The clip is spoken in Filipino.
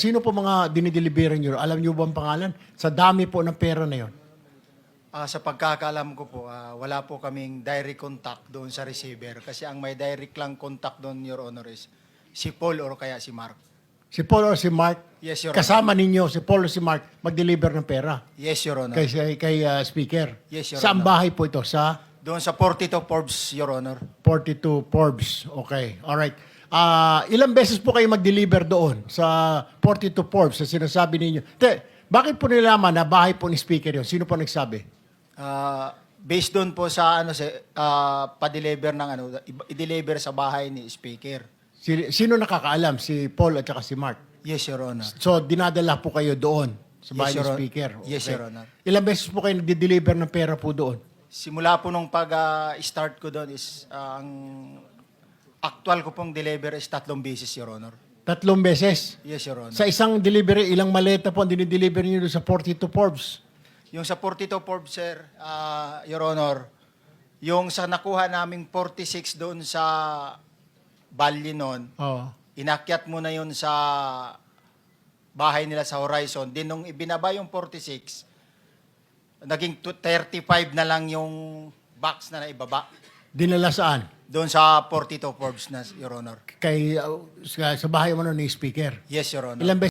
Sino po mga dinidelivery nyo? Alam nyo ba ang pangalan? Sa dami po ng pera na yon. Ah, sa pagkakaalam ko po, ah, wala po kaming direct contact doon sa receiver kasi ang may direct lang contact doon, Your Honor, is si Paul or kaya si Mark. Si Paul or si Mark? Yes, Your Honor. Kasama ninyo, si Paul or si Mark, mag-deliver ng pera Yes, Your Honor. kay, kay uh, Speaker. Yes, Your Saan Honor. bahay po ito? Sa Doon sa 42 Forbes, Your Honor. 42 Forbes. Okay, alright. Ah, ilang beses po kayo mag-deliver doon sa 42 Forbes sa sinasabi ninyo? Te, bakit po nilaman na bahay po ni Speaker yun? Sino po nagsabi? Ah, based doon po sa ano sa ah, pa-deliver ng ano, i-deliver sa bahay ni Speaker. Si, sino nakakaalam? Si Paul at saka si Mark. Yes, Your Honor. So, dinadala po kayo doon sa bahay Yes, ni Speaker. Yes, Your Honor. Ilang beses po kayo nag-deliver ng pera po doon? Simula po nung pag-start ko doon is ah, ang actual ko pong deliver is tatlong beses, Your Honor. Tatlong beses. Yes, Your Honor. Sa isang delivery, ilang maleta po ang dinideliver niyo sa 42 Forbes? Yung sa 42 Forbes, sir, ah, Your Honor, yung sa nakuha naming 46 doon sa Bali noon, Oo. inakyat mo na yun sa bahay nila sa Horizon. Din nung ibinaba yung 46, naging tu- 35 na lang yung box na naibaba. Dinala saan? Doon sa 42 Forbes na, Your Honor. Kay, uh, sa, sa bahay mo nun ni Speaker. Yes, Your Honor. Ilang